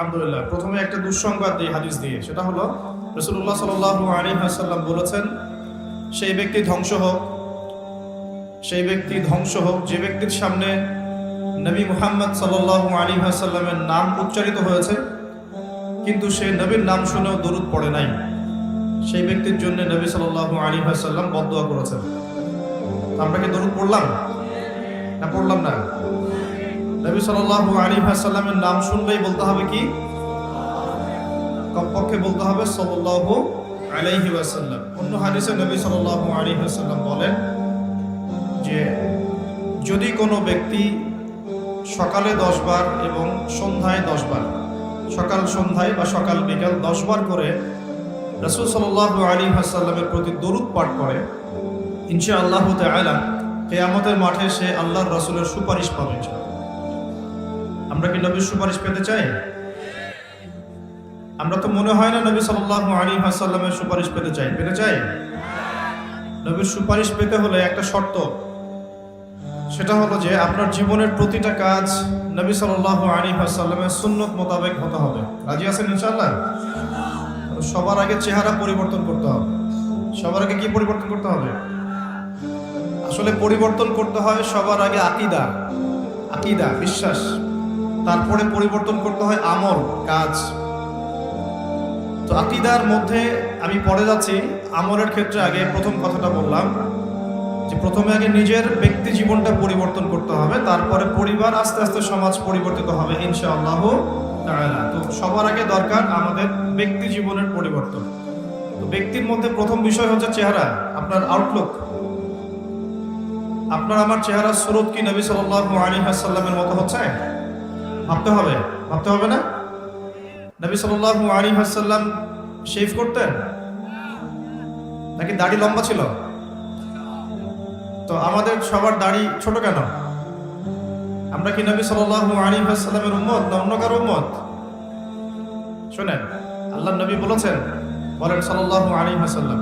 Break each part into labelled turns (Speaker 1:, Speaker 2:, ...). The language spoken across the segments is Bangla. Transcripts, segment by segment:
Speaker 1: আলহামদুলিল্লাহ, প্রথমে একটা দুঃসংবাদ এই হাদিস দিয়ে, সেটা হলো রসুল্লাহ সাল্লাহ আলী হাসাল্লাম বলেছেন, সেই ব্যক্তি ধ্বংস হোক, সেই ব্যক্তি ধ্বংস হোক, যে ব্যক্তির সামনে নবী মুহাম্মদ সাল্লাহ আলী হাসাল্লামের নাম উচ্চারিত হয়েছে, কিন্তু সে নবীর নাম শুনেও দরুদ পড়ে নাই। সেই ব্যক্তির জন্য নবী সাল্লাহ আলী হাসাল্লাম বদয়া করেছেন। আমরা কি দরুদ পড়লাম? না পড়লাম না? নবী সাল্লাল্লাহু আলাইহি ওয়াসাল্লামের নাম শুনলেই বলতে হবে কি কমপক্ষে বলতে হবে সাল্লাল্লাহু আলাইহি ওয়াসাল্লাম অন্য হাদিসে নবী সাল্লাল্লাহু আলাইহি ওয়াসাল্লাম বলেন যে, যদি কোনো ব্যক্তি সকালে দশ বার এবং সন্ধ্যায় দশ বার, সকাল সন্ধ্যায় বা সকাল বিকাল দশ বার করে রসুল সাল্লাল্লাহু আলাইহি ওয়াসাল্লামের প্রতি দরুদ পাঠ করে, ইনশাআল্লাহ তাআলা কেয়ামতের মাঠে সে আল্লাহর রাসূলের সুপারিশ পাবে। আমরা কি নবীর সুপারিশ পেতে চাই? আমরা তো মনে হয় না নবী সাল্লাল্লাহু আলাইহি ওয়াসাল্লামের সুপারিশ পেতে চাই। পেতে চাই? নবীর সুপারিশ পেতে হলে একটা শর্ত। সেটা হলো যে আপনার জীবনের প্রতিটা কাজ নবী আলাইহি ওয়াসাল্লামের সুন্নত মোতাবেক হতে হবে। রাজি আছেন ইনশাআল্লাহ? সবার আগে চেহারা পরিবর্তন করতে হবে। সবার আগে কি পরিবর্তন করতে হবে? আসলে পরিবর্তন করতে হয় সবার আগে আকিদা। আকিদা, বিশ্বাস। তারপরে পরিবর্তন করতে হয় আমল, কাজ। তো আকিদার মধ্যে আমি পড়ে যাচ্ছি, আমলের ক্ষেত্রে আগে প্রথম কথাটা বললাম যে প্রথমে আগে নিজের ব্যক্তি জীবনটা পরিবর্তন করতে হবে, তারপরে পরিবার, আস্তে আস্তে সমাজ পরিবর্তিত হবে, ইনশাআল্লাহ তো সবার আগে দরকার আমাদের ব্যক্তি জীবনের পরিবর্তন। তো ব্যক্তির মধ্যে প্রথম বিষয় হচ্ছে চেহারা, আপনার আউটলুক আপনার, আমার চেহারা সুরত কি নবী সাল্লাল্লাহু আলাইহি ওয়াসাল্লামের মতো হচ্ছে? ভাবতে হবে ভাবতে হবে না? নবী সাল্লাল্লাহু আলাইহি ওয়াসাল্লাম শেভ করতেন? নাকি দাড়ি লম্বা ছিল? তো আমাদের সবার দাড়ি ছোট কেন? আমরা কি নবী সাল্লাল্লাহু আলাইহি ওয়াসাল্লামের উম্মত না অন্য কারও উম্মত? শুনেন আল্লাহ নবী বলেছেন, বলেন সাল্লাল্লাহু আলাইহি হাসাল্লাম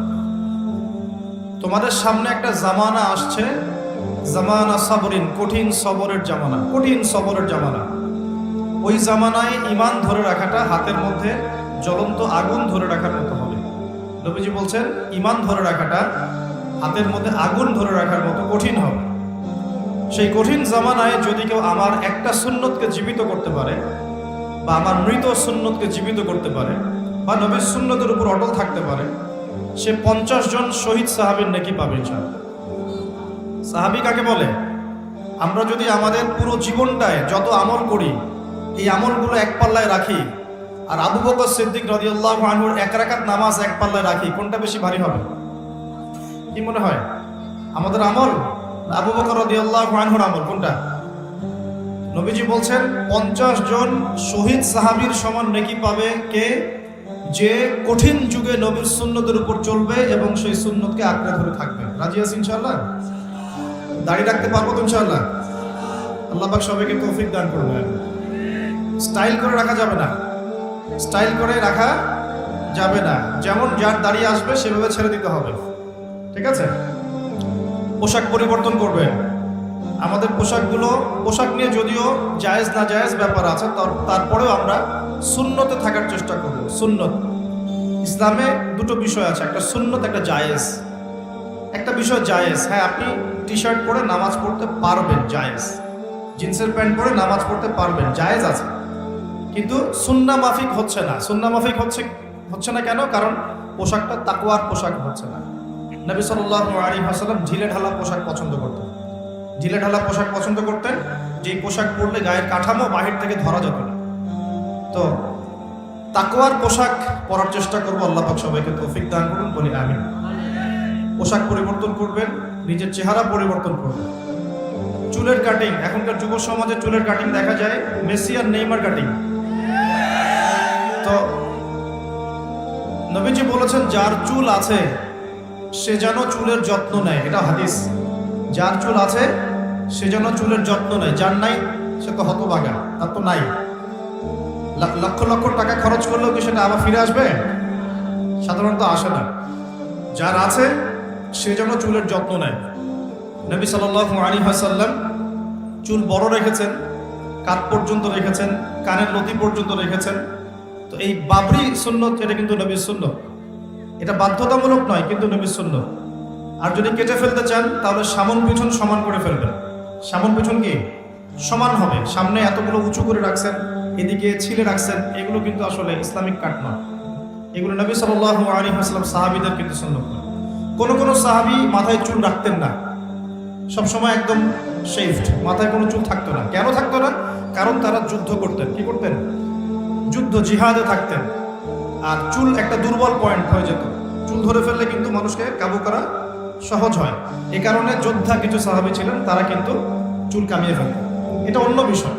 Speaker 1: তোমাদের সামনে একটা জামানা আসছে, জামানা সাবরিন, কঠিন সবরের জামানা, কঠিন সবরের জামানা। ওই জামানায় ইমান ধরে রাখাটা হাতের মধ্যে জ্বলন্ত আগুন ধরে রাখার মতো হবে। নবীজি বলছেন ইমান ধরে রাখাটা হাতের মধ্যে আগুন ধরে রাখার মতো কঠিন হবে। সেই কঠিন জামানায় যদি কেউ আমার একটা সুন্নতকে জীবিত করতে পারে বা আমার মৃত সুন্নতকে জীবিত করতে পারে বা নবীর সুন্নতের উপর অটল থাকতে পারে, সে পঞ্চাশ জন শহীদ সাহাবের নাকি পাবে সাহাবি কাকে বলে? আমরা যদি আমাদের পুরো জীবনটায় যত আমল করি এই আমলগুলো এক পাল্লায় রাখি। আর আবু বকর সিদ্দিক রদিউল্লাহ আনহুর এক রাকাত নামাজ এক পাল্লায় রাখি। কোনটা বেশি ভারী হবে? কি মনে হয়? আমাদের আমল আবু বকর রদিউল্লাহ আনহুর আমল? কোনটা? নবীজি বলছেন, পঞ্চাশ জন শহীদ সাহাবীর সমান নেকি পাবে কে? যে কঠিন যুগে নবীর সুন্নতের উপর চলবে এবং সেই সুন্নতকে আঁকড়ে ধরে থাকবে। রাজি আছি ইনশাআল্লাহ? দাড়ি রাখতে পারব তো ইনশাআল্লাহ? আল্লাহ সবাইকে তৌফিক দান করবেন স্টাইল করে রাখা যাবে না। স্টাইল করে রাখা যাবে না। যেমন যার দাঁড়িয়ে আসবে, সেভাবে ছেড়ে দিতে হবে। ঠিক আছে? পোশাক পরিবর্তন করবেন আমাদের পোশাকগুলো, পোশাক নিয়ে যদিও জায়েজ না জায়েজ ব্যাপার আছে তারপরেও আমরা সুন্নতে থাকার চেষ্টা করব। সুন্নত। ইসলামে দুটো বিষয় আছে, একটা সুন্নত, একটা জায়েজ। একটা বিষয় জায়েজ। হ্যাঁ আপনি টি শার্ট পরে নামাজ পড়তে পারবেন জায়েজ। জিন্সের প্যান্ট পরে নামাজ পড়তে পারবেন। জায়েজ আছে। কিন্তু সুন্না মাফিক হচ্ছে না। সুন্না মাফিক হচ্ছে হচ্ছে না কেন? কারণ পোশাকটা তাকুয়ার পোশাক হচ্ছে না। নবী সাল্লাল্লাহু আলাইহি ওয়াসাল্লাম ঢিলে ঢালা পোশাক পছন্দ করতেন। ঢিলে ঢালা পোশাক পছন্দ করতেন যে পোশাক পরলে গায়ের কাঠামো বাহির থেকে ধরা যেত না। তো তাকুয়ার পোশাক পরার চেষ্টা করব, আল্লাহ সবাইকে তৌফিক দান করুন, বলি আমিন। পোশাক পরিবর্তন করবেন, নিজের চেহারা পরিবর্তন করবেন। চুলের কাটিং এখনকার যুব সমাজে চুলের কাটিং দেখা যায়, মেসি আর নেইমার কাটিং তো নবীজি বলেছেন, যার চুল আছে, সে যেন চুলের যত্ন নেয়। এটা হাদিস। যার চুল আছে, সে যেন চুলের যত্ন নেয়। যার নাই, সে তো হতবাগা তার তো নাই। লক্ষ লক্ষ টাকা খরচ করলেও কি সেটা আবার ফিরে আসবে? সাধারণত আসে না। যার আছে, সে যেন চুলের যত্ন নেয়। নবী সাল্লাল্লাহু আলাইহি ওয়াসাল্লাম চুল বড় রেখেছেন, কাত পর্যন্ত রেখেছেন, কানের লতি পর্যন্ত রেখেছেন তো এই বাবরি সুন্নত, এটা কিন্তু নবীর সুন্নত। এটা বাধ্যতামূলক নয়, কিন্তু নবীর সুন্নত। আর যদি কেটে ফেলতে চান, তাহলে সামন পিছন সমান করে ফেলবেন। সামন পিছন কি? সমান হবে। সামনে এতগুলো উঁচু করে রাখছেন, এদিকে ছিলে রাখছেন, এগুলো কিন্তু আসলে ইসলামিক কাট নয়। এগুলো নবী আলাইহি ওয়াসাল্লাম সাহাবীদের কিন্তু সুন্নত নয়। কোনো কোন সাহাবী মাথায় চুল রাখতেন না। সবসময় একদম শেভড মাথায় কোনো চুল থাকতো না। কেন থাকতো না? কারণ তারা যুদ্ধ করতেন। কি করতেন? যুদ্ধ জিহাদে থাকতেন। আর চুল একটা দুর্বল পয়েন্ট হয়ে যেত। চুল ধরে ফেললে কিন্তু মানুষকে কাবু করা সহজ হয়। এ কারণে যোদ্ধা কিছু সাহাবী ছিলেন, তারা কিন্তু চুল কামিয়ে ফেলতেন। এটা অন্য বিষয়।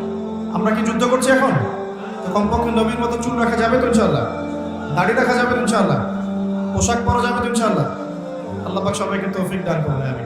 Speaker 1: আমরা কি যুদ্ধ করছি এখন? তো কমপক্ষে নবীর মতো চুল রাখা যাবে তো ইনশাল্লাহ দাড়ি রাখা যাবে ইনশাল্লাহ পোশাক পরা যাবে তো ইনশাল্লাহ আল্লাহ পাক সবাইকে তৌফিক দান করুন আমি